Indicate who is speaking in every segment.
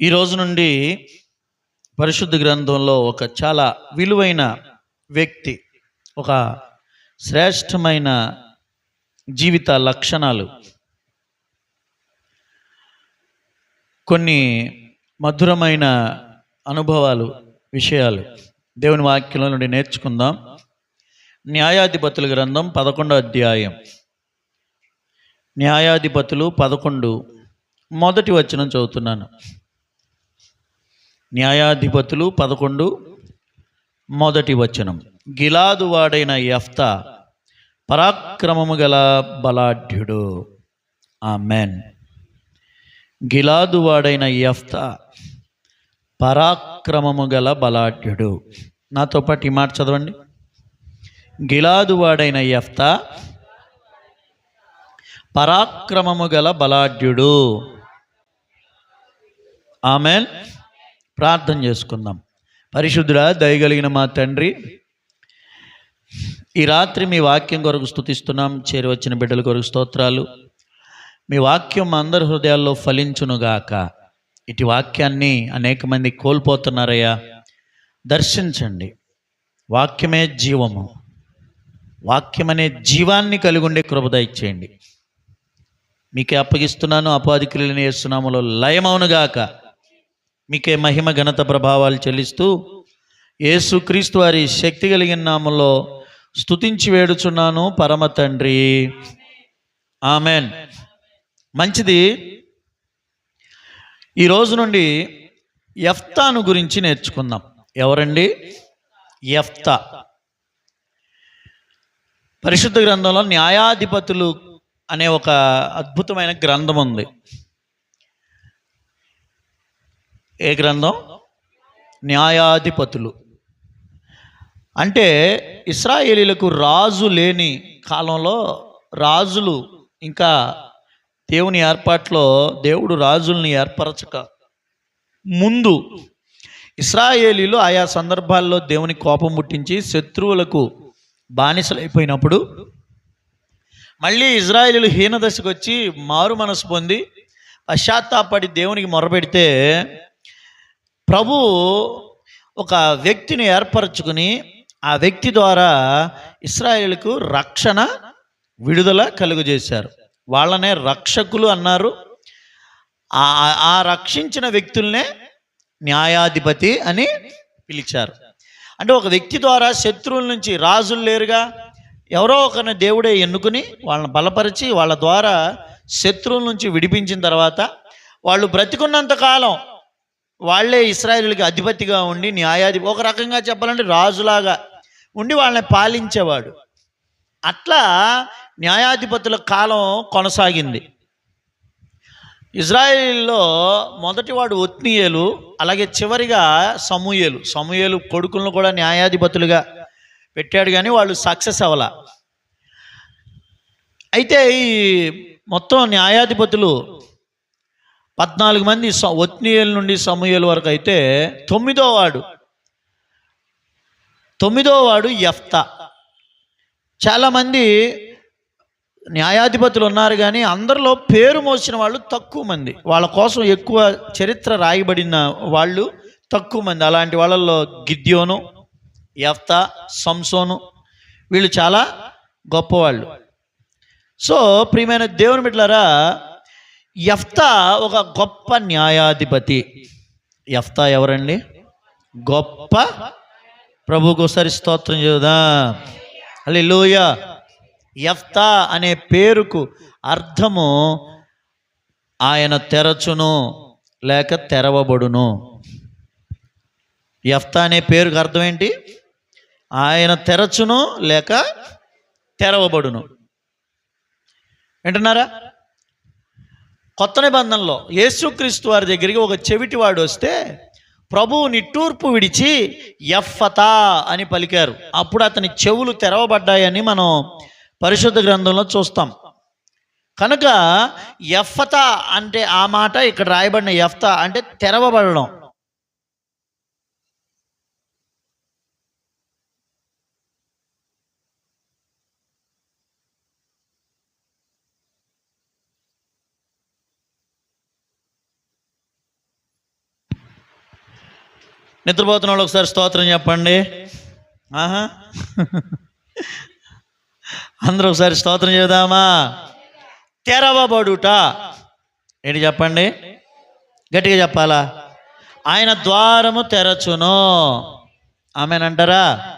Speaker 1: ఈ రోజు నుండి పరిశుద్ధ గ్రంథంలో ఒక చాలా విలువైన వ్యక్తి ఒక శ్రేష్టమైన జీవిత లక్షణాలు. కొన్ని మధురమైన అనుభవాలు విషయాలు దేవుని వాక్యంలో నుండి నేర్చుకుందాం. న్యాయాధిపతుల గ్రంథం పదకొండో అధ్యాయం. న్యాయాధిపతులు పదకొండు మొదటి వచనం చదువుతున్నాను. న్యాయాధిపతులు పదకొండు. మొదటి వచనం. గిలాదు వాడైన యఫ్తా పరాక్రమము గల బలాఢ్యుడు. ఆమెన్. గిలాదు వాడైన యఫ్తా పరాక్రమము గల బలాఢ్యుడు. నాతో పాటు ఈ మాట చదవండి. గిలాదు వాడైన యఫ్తా పరాక్రమము గల బలాఢ్యుడు. ఆమెన్. ప్రార్థన చేసుకుందాం. పరిశుద్ధుడా దయగలిగిన మా తండ్రి ఈ రాత్రి మీ వాక్యం కొరకు స్థుతిస్తున్నాం చేరి వచ్చిన బిడ్డల కొరకు స్తోత్రాలు. మీ వాక్యం అందరి హృదయాల్లో ఫలించునుగాక. ఇటు వాక్యాన్ని అనేక మంది కోల్పోతున్నారయ్యా. దర్శించండి. వాక్యమే జీవము. వాక్యం అనే జీవాన్ని కలిగి ఉండే కృపద ఇచ్చేయండి మీకే అప్పగిస్తున్నాను. అపాధి నేర్చున్నాములో చేస్తున్నాములో లయమవునుగాక. మీకే మహిమ ఘనత ప్రభావాలు చెల్లిస్తూ యేసుక్రీస్తు వారి శక్తి కలిగిన నామంలో స్తుతించి వేడుచున్నాను పరమ తండ్రి. ఆమెన్. మంచిది. ఈ రోజు నుండి ఎఫ్తాను గురించి నేర్చుకుందాం. ఎవరండి? ఎఫ్తా పరిశుద్ధ గ్రంథంలో న్యాయాధిపతులు అనే ఒక అద్భుతమైన గ్రంథం ఉంది. ఏ గ్రంథం? న్యాయాధిపతులు. అంటే ఇస్రాయేలీలకు రాజు లేని కాలంలో రాజులు ఇంకా దేవుని ఏర్పాట్లో దేవుడు రాజుల్ని ఏర్పరచక ముందు ఇస్రాయేలీలు ఆయా సందర్భాల్లో దేవుని కోపం ముట్టించి శత్రువులకు బానిసలైపోయినప్పుడు మళ్ళీ ఇజ్రాయేలీలు హీనదశకు వచ్చి మారు మనసు పొంది పశ్చాత్తాపడి దేవునికి మొరపెడితే ప్రభు ఒక వ్యక్తిని ఏర్పరచుకుని ఆ వ్యక్తి ద్వారా ఇస్రాయేల్కు రక్షణ విడుదల కలుగజేశారు. వాళ్ళనే రక్షకులు అన్నారు. ఆ- ఆ రక్షించిన వ్యక్తుల్నే న్యాయాధిపతి అని పిలిచారు. అంటే ఒక వ్యక్తి ద్వారా శత్రువుల నుంచి రాజులు లేరుగా. ఎవరో ఒకరిని దేవుడే ఎన్నుకుని వాళ్ళని బలపరిచి వాళ్ళ ద్వారా శత్రువుల నుంచి విడిపించిన తర్వాత వాళ్ళు బ్రతికున్నంత కాలం వాళ్ళే ఇస్రాయేలుకి అధిపతిగా ఉండి న్యాయాధి ఒక రకంగా చెప్పాలంటే రాజులాగా ఉండి వాళ్ళని పాలించేవాడు. అట్లా న్యాయాధిపతుల కాలం కొనసాగింది. ఇజ్రాయిల్లో మొదటివాడు ఒత్నీయేలు అలాగే చివరిగా సమూయేలు. సమూయేలు కొడుకులను కూడా న్యాయాధిపతులుగా పెట్టాడు కానీ వాళ్ళు సక్సెస్ అవ్వాల. అయితే ఈ మొత్తం న్యాయాధిపతులు పద్నాలుగు మంది స- నుండి సమూహల వరకు అయితే తొమ్మిదో వాడు. తొమ్మిదో వాడు ఎఫ్త చాలామంది న్యాయాధిపతులు ఉన్నారు కానీ అందరిలో పేరు మోసిన వాళ్ళు తక్కువ మంది. వాళ్ళ కోసం ఎక్కువ చరిత్ర రాయబడిన వాళ్ళు తక్కువ మంది. అలాంటి వాళ్ళల్లో గిద్యోను యఫ్తా సంసోను వీళ్ళు చాలా గొప్పవాళ్ళు. సో ప్రియమైన దేవుని బిడ్డలారా యఫ్తా ఒక గొప్ప న్యాయాధిపతి. యఫ్తా ఎవరండి? గొప్ప ప్రభుకు ఒకసారి స్తోత్రం చేదా లూయ యఫ్తా అనే పేరుకు అర్థము ఆయన తెరచును లేక తెరవబడును. యఫ్తా అనే పేరుకు అర్థం ఏంటి? ఆయన తెరచును లేక తెరవబడును. వింటున్నారా? కొత్త నిబంధనలో యేసుక్రీస్తు వారి దగ్గరికి ఒక చెవిటివాడు వస్తే ప్రభువు నిట్టూర్పు విడిచి ఎఫ్ఫతా అని పలికారు. అప్పుడు అతని చెవులు తెరవబడ్డాయని మనం పరిశుద్ధ గ్రంథంలో చూస్తాం. కనుక ఎఫ్ఫత అంటే ఆ మాట ఇక్కడ రాయబడిన ఎఫ్త అంటే తెరవబడడం. నిద్రపోతున్న వాళ్ళు ఒకసారి స్తోత్రం చెప్పండి. ఆహా. అందరూ ఒకసారి స్తోత్రం చేద్దామా తెరవబడుట. ఏంటి చెప్పండి? గట్టిగా చెప్పాలా? ఆయన ద్వారము తెరచును. ఆమెనంటారా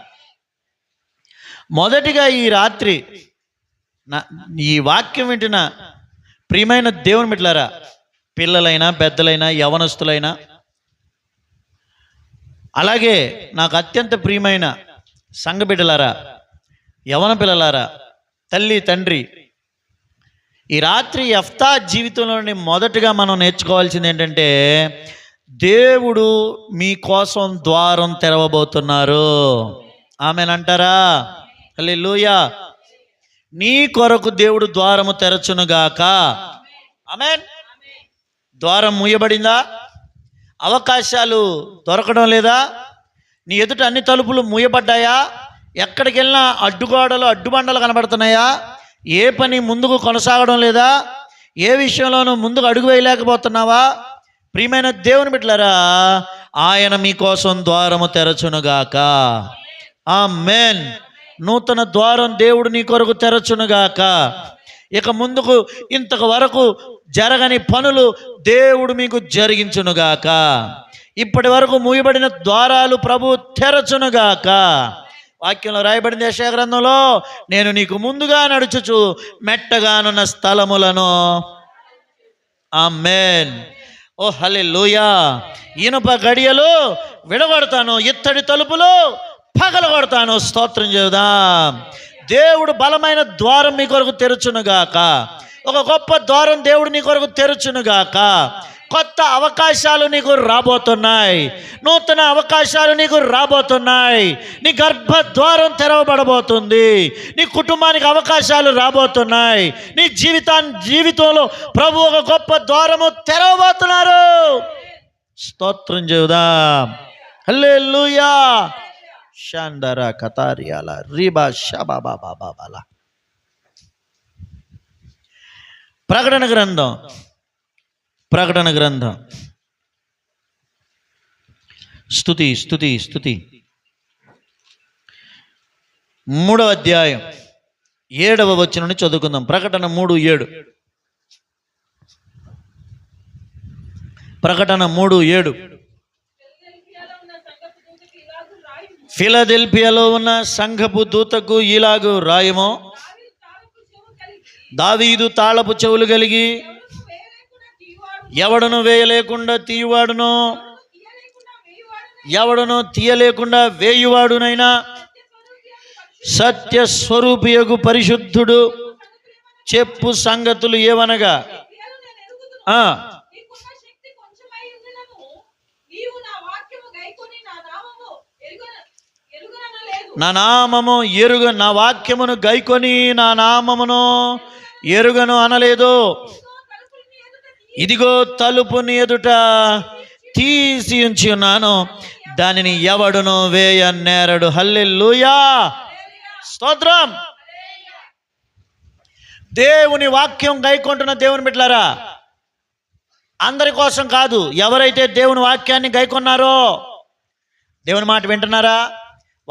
Speaker 1: మొదటిగా ఈ రాత్రి నా ఈ వాక్యం వింటున్న ప్రియమైన దేవుని మిట్లారా పిల్లలైనా పెద్దలైనా యవనస్తులైనా అలాగే నాకు అత్యంత ప్రియమైన సంగబిడ్డలారా యవన పిల్లలారా తల్లి తండ్రి ఈ రాత్రి ఎఫ్తా జీవితంలోని మొదటగా మనం నేర్చుకోవాల్సింది ఏంటంటే దేవుడు మీకోసం ద్వారం తెరవబోతున్నారు. ఆమెనంటారా? లూయా నీ కొరకు దేవుడు ద్వారము తెరచునుగాక. ఆమెన్. ద్వారం మూయబడిందా? అవకాశాలు దొరకడం లేదా? నీ ఎదుట అన్ని తలుపులు మూయబడ్డాయా? ఎక్కడికి వెళ్ళినా అడ్డుగోడలు అడ్డుబండలు కనబడుతున్నాయా? ఏ పని ముందుకు కొనసాగడం లేదా? ఏ విషయంలోనూ ముందుకు అడుగు వేయలేకపోతున్నావా? ప్రియమైన దేవుని బిడ్డలారా ఆయన మీకోసం ద్వారము తెరచునుగాక. ఆ మెన్ నూతన ద్వారం దేవుడు నీ కొరకు తెరచునుగాక. ఇక ముందుకు ఇంతకు వరకు జరగని పనులు దేవుడు మీకు జరిగించునుగాక. ఇప్పటి వరకు మూయబడిన ద్వారాలు ప్రభు తెరచునుగాక. వాక్యంలో రాయబడింది యశాగ్రంథంలో నేను నీకు ముందుగా నడుచుచు మెట్టగానున్న స్థలములను. ఆమెన్. ఓ హలే ఇనుప గడియలు విడగొడతాను ఇత్తడి తలుపులు పగలగొడతాను స్తోత్రం చేద్దాం. దేవుడు బలమైన ద్వారం మీ కొరకు తెరుచునుగాక. ఒక గొప్ప ద్వారం దేవుడు నీ కొరకు తెరుచునుగాక. కొత్త అవకాశాలు నీకు రాబోతున్నాయి. నూతన అవకాశాలు నీకు రాబోతున్నాయి. నీ గర్భ ద్వారం తెరవబడబోతుంది. నీ కుటుంబానికి అవకాశాలు రాబోతున్నాయి. నీ జీవితాన్ని జీవితంలో ప్రభు ఒక గొప్ప ద్వారము తెరవబోతున్నారు. స్తోత్రం చేద్దాం హల్లెలూయా. షాందర కతారియాల రీబా షబాబా బాబాల ప్రకటన గ్రంథం ప్రకటన గ్రంథం స్థుతి స్థుతి స్థుతి మూడవ అధ్యాయం ఏడవ వచ్చిన నుండి చదువుకుందాం ప్రకటన మూడు ఏడు ప్రకటన మూడు ఏడు ఫిలదెల్పియాలో ఉన్న సంఘపు దూతకు ఇలాగూ రాయమో? దావీదు తాళపు చెవులు కలిగి ఎవడను వేయలేకుండా తీయవాడును? ఎవడను తీయలేకుండా వేయువాడునైనా? సత్య స్వరూపియగు పరిశుద్ధుడు చెప్పు సంగతులు ఏవనగా నా నామము ఎరుగ నా వాక్యమును గైకొని నా నామమును ఎరుగను అనలేదు. ఇదిగో తలుపుని ఎదుట తీసి ఉంచి ఉన్నాను. దానిని ఎవడును వేయ నేరడు హల్లెల్లుయా స్తోత్రం. దేవుని వాక్యం గైకొంటున్న దేవుని బిడ్డలారా అందరి కోసం కాదు ఎవరైతే దేవుని వాక్యాన్ని గైకొన్నారో దేవుని మాట వింటున్నారా?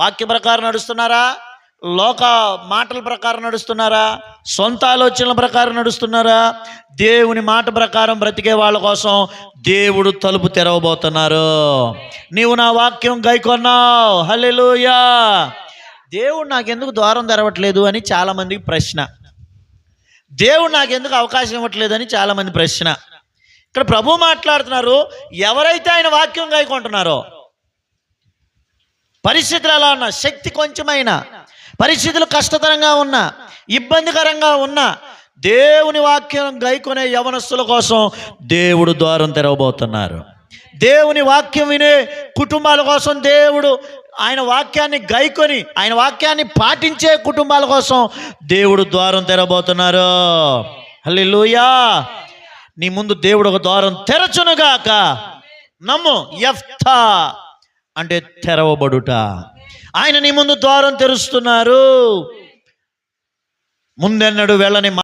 Speaker 1: వాక్య ప్రకారం నడుస్తున్నారా? లోక మాటల ప్రకారం నడుస్తున్నారా? సొంత ఆలోచనల ప్రకారం నడుస్తున్నారా? దేవుని మాట ప్రకారం బ్రతికే వాళ్ళ కోసం దేవుడు తలుపు తెరవబోతున్నారు. నీవు నా వాక్యం గైకొన్నావు. హలెలుయా దేవుడు నాకెందుకు ద్వారం తెరవట్లేదు అని చాలామందికి ప్రశ్న. దేవుడు నాకెందుకు అవకాశం ఇవ్వట్లేదు అని చాలామంది ప్రశ్న. ఇక్కడ ప్రభు మాట్లాడుతున్నారు ఎవరైతే ఆయన వాక్యం గైకొంటున్నారో పరిస్థితులు ఎలా ఉన్నా శక్తి కొంచెమైనా పరిస్థితులు కష్టతరంగా ఉన్నా ఇబ్బందికరంగా ఉన్నా దేవుని వాక్యం గైకొనే యవనస్తుల కోసం దేవుడు ద్వారం తెరవబోతున్నారు. దేవుని వాక్యం వినే కుటుంబాల కోసం దేవుడు ఆయన వాక్యాన్ని గైకొని ఆయన వాక్యాన్ని పాటించే కుటుంబాల కోసం దేవుడు ద్వారం తెరవబోతున్నారు హల్లెలూయా! నీ ముందు దేవుడు ఒక ద్వారం తెరచునుగాక. నమ్ము ఎఫ్తా అంటే తెరవబడుట. ఆయన నీ ముందు ద్వారం తెరుస్తున్నారు. ముందెన్నడు వెళ్ళని